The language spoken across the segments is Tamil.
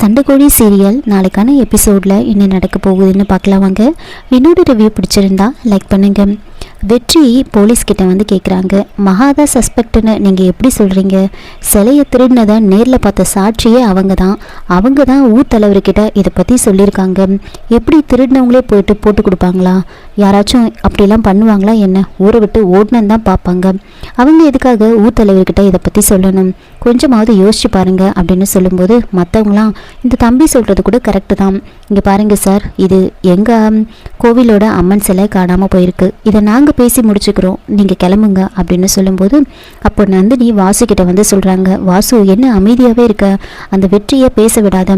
சண்டைக்கோழி சீரியல் நாளைக்கான எபிசோடில் என்ன நடக்க போகுதுன்னு பார்க்கலாம் வாங்க. என்னோட ரிவ்யூ பிடிச்சிருந்தா லைக் பண்ணுங்க. வெற்றி போலீஸ்கிட்ட வந்து கேட்குறாங்க மகாதா சஸ்பெக்ட்னு நீங்கள் எப்படி சொல்கிறீங்க சிலையை திருடினதை நேரில் பார்த்த சாட்சியே அவங்க தான். அவங்க தான் ஊர் தலைவர்கிட்ட இதை பற்றி சொல்லியிருக்காங்க. எப்படி திருடினவங்களே போயிட்டு போட்டு கொடுப்பாங்களா? யாராச்சும் அப்படிலாம் பண்ணுவாங்களா என்ன? ஊரை விட்டு ஓடணுன்னு தான் பார்ப்பாங்க. அவங்க எதுக்காக ஊர் தலைவர்கிட்ட இதை பற்றி சொல்லணும்? கொஞ்சமாவது யோசிச்சு பாருங்க அப்படின்னு சொல்லும்போது மற்றவங்களாம் இந்த தம்பி சொல்கிறது கூட கரெக்டு தான். இங்கே பாருங்க சார் இது எங்கள் கோவிலோட அம்மன் சிலை காணாமல் போயிருக்கு. இதை நாங்கள் பேசி முடிச்சுக்கிறோம். நீங்கள் கிளம்புங்க அப்படின்னு சொல்லும்போது அப்போ நந்தினி வாசு கிட்ட வந்து சொல்கிறாங்க வாசு என்ன அமைதியாகவே இருக்க? அந்த வெற்றியை பேச விடாத.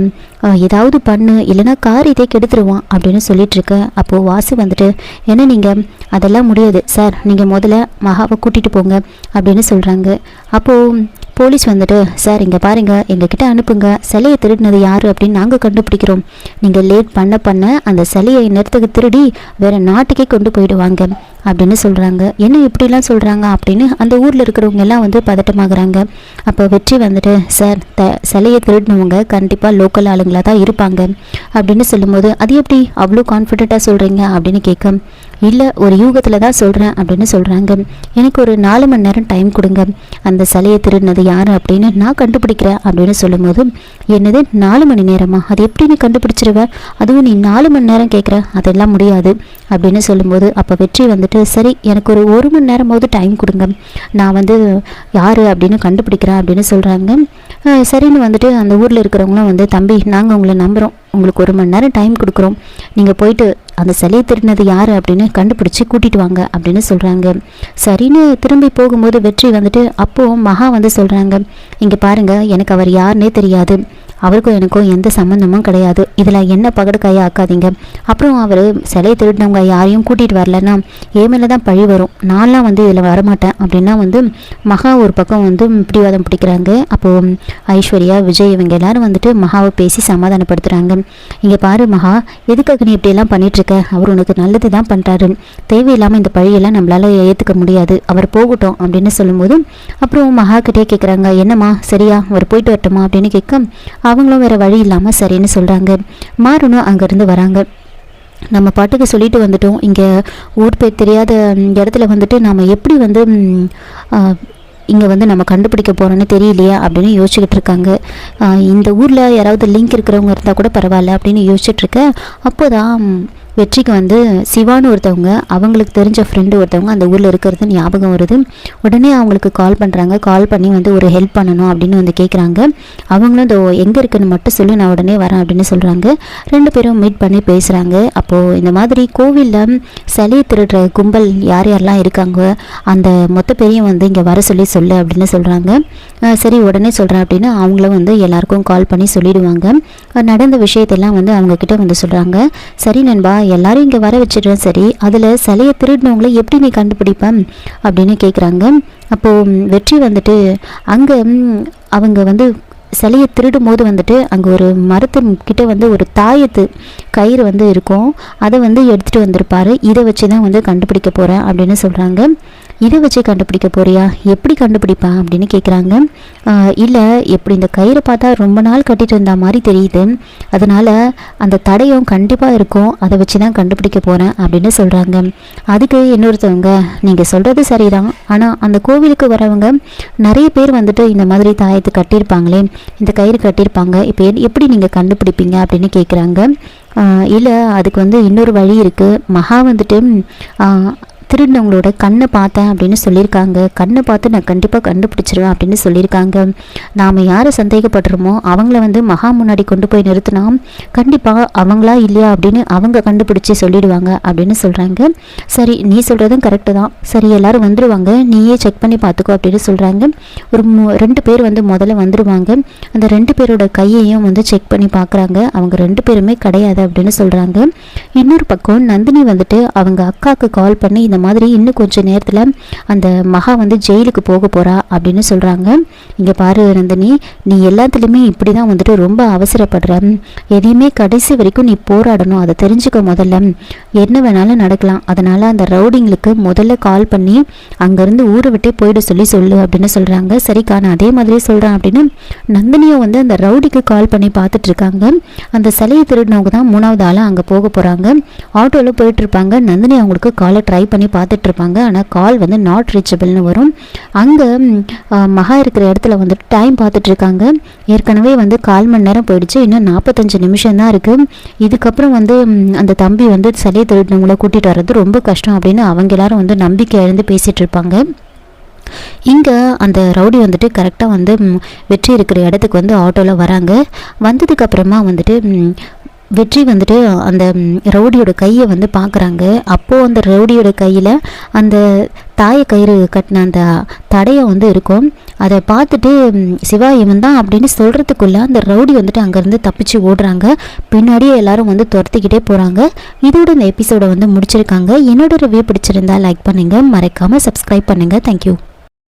ஏதாவது பண்ணு இல்லைன்னா கார் இதே கெடுத்துருவான் அப்படின்னு சொல்லிட்டு இருக்க. அப்போது வாசு வந்துட்டு என்ன நீங்கள் அதெல்லாம் முடியாது. சார் நீங்கள் முதல்ல மகாவை கூட்டிகிட்டு போங்க அப்படின்னு சொல்கிறாங்க அப்போது போலீஸ் வந்துட்டு சார் இங்கே பாருங்க எங்ககிட்ட அனுப்புங்க. சிலையை திருடினது யார்? அப்படின்னு நாங்கள் கண்டுபிடிக்கிறோம். நீங்கள் லேட் பண்ண பண்ண அந்த சிலையை நிறுத்துக்கு திருடி வேற நாட்டுக்கே கொண்டு போயிடுவாங்க. அப்படின்னு சொல்கிறாங்க என்ன இப்படிலாம் சொல்கிறாங்க அப்படின்னு அந்த ஊரில் இருக்கிறவங்க எல்லாம் வந்து பதட்டமாகறாங்க. அப்போ வெற்றி வந்துட்டு சார் த சிலையை திருடினவங்க கண்டிப்பாக லோக்கல் ஆளுங்களாக தான் இருப்பாங்க. அப்படின்னு சொல்லும்போது அது எப்படி அவ்வளோ கான்ஃபிடெண்ட்டாக சொல்கிறீங்க அப்படின்னு கேட்க இல்லை ஒரு யூகத்தில் தான் சொல்கிறேன் அப்படின்னு சொல்கிறாங்க எனக்கு ஒரு நாலு மணி நேரம் டைம் கொடுங்க. அந்த சிலையை திருடினது யார் அப்படின்னு நான் கண்டுபிடிக்கிறேன் அப்படின்னு சொல்லும்போது என்னது நாலு மணி நேரமா? அது எப்படி நீ கண்டுபிடிச்சிருவ? அதுவும் நீ நாலு மணி நேரம் கேட்குற அதெல்லாம் முடியாது அப்படின்னு சொல்லும்போது அப்போ வெற்றி வந்துட்டு சரி எனக்கு ஒரு ஒரு மணி நேரமாவது டைம் கொடுங்க. நான் வந்து யார் அப்படின்னு கண்டுபிடிக்கிறேன் அப்படின்னு சொல்கிறாங்க சரின்னு வந்துட்டு அந்த ஊரில் இருக்கிறவங்களும் வந்து தம்பி நாங்கள் உங்களை நம்புகிறோம் உங்களுக்கு ஒரு மணி நேரம் டைம் கொடுக்குறோம். நீங்கள் போயிட்டு அந்த சிலையை திருடினது யார் அப்படின்னு கண்டுபிடிச்சி கூட்டிட்டு வாங்க அப்படின்னு சொல்கிறாங்க சரின்னு திரும்பி போகும்போது வெற்றி வந்துட்டு அப்போது மகா வந்து சொல்கிறாங்க இங்கே பாருங்கள் எனக்கு அவர் யாருன்னே தெரியாது. அவருக்கும் எனக்கும் எந்த சம்மந்தமும் கிடையாது. இதில் என்ன பகடு கையை ஆக்காதீங்க. அப்புறம் அவர் சிலையை திருடினவங்க யாரையும் கூட்டிகிட்டு வரலன்னா என் மேலே தான் பழி வரும். நான்லாம் வந்து இதில் வரமாட்டேன். அப்படின்னா வந்து மகா ஒரு பக்கம் வந்து பிடிவாதம் பிடிக்கிறாங்க. அப்போது ஐஸ்வர்யா விஜய் இவங்க எல்லாரும் வந்துட்டு மகாவை பேசி சமாதானப்படுத்துகிறாங்க இங்கே பாரு மகா எதுக்காக நீ இப்படியெல்லாம் பண்ணிகிட்ருக்க அவர் உனக்கு நல்லது தான் பண்ணுறாரு தேவையில்லாமல் இந்த பழியெல்லாம் நம்மளால ஏற்றுக்க முடியாது. அவர் போகட்டும் அப்படின்னு சொல்லும்போது அப்புறம் மகா கிட்டே கேட்குறாங்க என்னம்மா சரியா? அவர் போயிட்டு வரட்டுமா? அப்படின்னு கேட்க அவங்களும் வேறு வழி இல்லாமல் சரின்னு சொல்கிறாங்க மாறணும் அங்கேருந்து வராங்க. நம்ம பாட்டுக்கு சொல்லிட்டு வந்துட்டோம். இங்கே ஊர் பேர் தெரியாத இடத்துல வந்துட்டு நாம் எப்படி வந்து இங்கே வந்து நம்ம கண்டுபிடிக்க போகிறோன்னு தெரியலையா அப்படின்னு யோசிச்சுக்கிட்டு இருக்காங்க. இந்த ஊரில் யாராவது லிங்க் இருக்கிறவங்க இருந்தால் கூட பரவாயில்ல அப்படின்னு யோசிச்சுட்ருக்க அப்போ தான் வெற்றிக்கு வந்து சிவான்னு ஒருத்தவங்க அவங்களுக்கு தெரிஞ்ச ஃப்ரெண்டு ஒருத்தவங்க அந்த ஊரில் இருக்கிறது ஞாபகம் வருது. உடனே அவங்களுக்கு கால் பண்ணுறாங்க கால் பண்ணி வந்து ஒரு ஹெல்ப் பண்ணணும் அப்படின்னு வந்து கேட்குறாங்க அவங்களும் இந்த எங்கே இருக்குன்னு மட்டும் சொல்லி நான் உடனே வரேன் அப்படின்னு சொல்கிறாங்க ரெண்டு பேரும் மீட் பண்ணி பேசுகிறாங்க அப்போது இந்த மாதிரி கோவிலில் சிலையை திருடுற கும்பல் யார் யாரெல்லாம் இருக்காங்க அந்த மொத்த பேரையும் வந்து இங்கே வர சொல்லி சொல்லு அப்படின்னு சொல்கிறாங்க சரி உடனே சொல்கிறேன் அப்படின்னு அவங்களும் வந்து எல்லாருக்கும் கால் பண்ணி சொல்லிடுவாங்க. நடந்த விஷயத்தெல்லாம் வந்து அவங்கக்கிட்ட வந்து சொல்கிறாங்க சரி நண்பா எல்லாரும் இங்கே வர வச்சிடுறேன். சரி அதில் சிலையை திருடினவங்கள எப்படி நீ கண்டுபிடிப்பேன்? அப்படின்னு கேட்குறாங்க அப்போது வெற்றி வந்துட்டு அங்கே அவங்க வந்து சிலையை திருடும் போது வந்துட்டு அங்கே ஒரு மரத்து கிட்ட வந்து ஒரு தாயத்து கயிறு வந்து இருக்கும். அதை வந்து எடுத்துகிட்டு வந்திருப்பார். இதை வச்சு தான் வந்து கண்டுபிடிக்க போகிறேன் அப்படின்னு சொல்கிறாங்க இதை வச்சு கண்டுபிடிக்க போறியா? எப்படி கண்டுபிடிப்பா? அப்படின்னு கேட்குறாங்க இல்லை எப்படி இந்த கயிறை பார்த்தா ரொம்ப நாள் கட்டிட்டு இருந்த மாதிரி தெரியுது. அதனால் அந்த தடையும் கண்டிப்பாக இருக்கும். அதை வச்சு தான் கண்டுபிடிக்க போகிறேன் அப்படின்னு சொல்கிறாங்க அதுக்கு இன்னொருத்தவங்க நீங்கள் சொல்கிறது சரிதான். ஆனால் அந்த கோவிலுக்கு வரவங்க நிறைய பேர் வந்துட்டு இந்த மாதிரி தாயத்தை கட்டியிருப்பாங்களே இந்த கயிறு கட்டியிருப்பாங்க. இப்போ எப்படி நீங்கள் கண்டுபிடிப்பீங்க? அப்படின்னு கேட்குறாங்க இல்லை அதுக்கு வந்து இன்னொரு வழி இருக்குது மகா வந்துட்டு திருடினவங்களோட கண்ணை பார்த்தேன் அப்படின்னு சொல்லியிருக்காங்க. கண்ணை பார்த்து நான் கண்டிப்பாக கண்டுபிடிச்சிருவேன் அப்படின்னு சொல்லியிருக்காங்க. நாம் யாரை சந்தேகப்படுறோமோ அவங்கள வந்து மகா முன்னாடி கொண்டு போய் நிறுத்தினா கண்டிப்பாக அவங்களா இல்லையா அப்படின்னு அவங்க கண்டுபிடிச்சி சொல்லிடுவாங்க அப்படின்னு சொல்கிறாங்க சரி நீ சொல்கிறதும் கரெக்டு தான். சரி எல்லோரும் வந்துடுவாங்க நீயே செக் பண்ணி பார்த்துக்கோ அப்படின்னு சொல்கிறாங்க ஒரு ரெண்டு பேர் வந்து முதல்ல வந்துடுவாங்க அந்த ரெண்டு பேரோட கையையும் வந்து செக் பண்ணி பார்க்குறாங்க. அவங்க ரெண்டு பேருமே கிடையாது அப்படின்னு சொல்கிறாங்க இன்னொரு பக்கம் நந்தினி வந்துட்டு அவங்க அக்காவுக்கு கால் பண்ணி இந்த மாதிரி இன்னும் கொஞ்சம் நேரத்தில் அந்த மகா வந்து ஜெயிலுக்கு போக போகிறா அப்படின்னு சொல்கிறாங்க இங்கே பாரு நந்தினி நீ எல்லாத்துலேயுமே இப்படி தான் வந்துட்டு ரொம்ப அவசரப்படுற. எதையுமே கடைசி வரைக்கும் நீ போராடணும் அதை தெரிஞ்சுக்க முதல்ல. என்ன வேணாலும் நடக்கலாம். அதனால் அந்த ரவுடிங்களுக்கு முதல்ல கால் பண்ணி அங்கேருந்து ஊரை விட்டே போயிட சொல்லி சொல்லு அப்படின்னு சொல்கிறாங்க சரிக்கா நான் அதே மாதிரி சொல்கிறேன் அப்படின்னு நந்தினியும் வந்து அந்த ரவுடிக்கு கால் பண்ணி பார்த்துட்டு இருக்காங்க. அந்த சிலையை திருடினவங்க தான் மூணாவது ஆளாக அங்கே போக போகிறாங்க ஆட்டோவில் போயிட்டு இருப்பாங்க. நந்தினி அவங்களுக்கு காலை ட்ரை பண்ணி பார்த்துட்டு இருப்பாங்க ஆனால் கால் வந்து நாட் ரீச்சபிள்னு வரும். அங்கே மகா இருக்கிற இடத்துல வந்துட்டு டைம் பார்த்துட்டு இருக்காங்க ஏற்கனவே வந்து கால் மணி நேரம் போயிடுச்சு. இன்னும் நாற்பத்தஞ்சு நிமிஷம் தான் இருக்குது இதுக்கப்புறம் வந்து அந்த தம்பி வந்து சிலையை திருடினவங்கள கூட்டிகிட்டு வர்றது ரொம்ப கஷ்டம் அப்படின்னு அவங்க எல்லாரும் வந்து நம்பிக்கை இழந்து பேசிகிட்டு இருப்பாங்க இங்கே அந்த ரவுடி வந்துட்டு கரெக்டாக வந்து வெற்றி இருக்கிற இடத்துக்கு வந்து ஆட்டோவில் வராங்க. வந்ததுக்கப்புறமா வந்துட்டு வெற்றி வந்துட்டு அந்த ரவுடியோட கையை வந்து பார்க்குறாங்க அப்போது அந்த ரவுடியோட கையில் அந்த தாய கயிறு கட்டின அந்த தடையை வந்து இருக்கும். அதை பார்த்துட்டு சிவா இவன் தான் அப்படின்னு சொல்கிறதுக்குள்ளே அந்த ரவுடி வந்துட்டு அங்கேருந்து தப்பிச்சு ஓடுறாங்க. பின்னாடியே எல்லாரும் வந்து துரத்திக்கிட்டே போகிறாங்க இதோட இந்த எபிசோடை வந்து முடிச்சிருக்காங்க. என்னோட ரிவ்யூ பிடிச்சிருந்தா லைக் பண்ணுங்கள் மறக்காமல் சப்ஸ்கிரைப் பண்ணுங்கள் தேங்க்யூ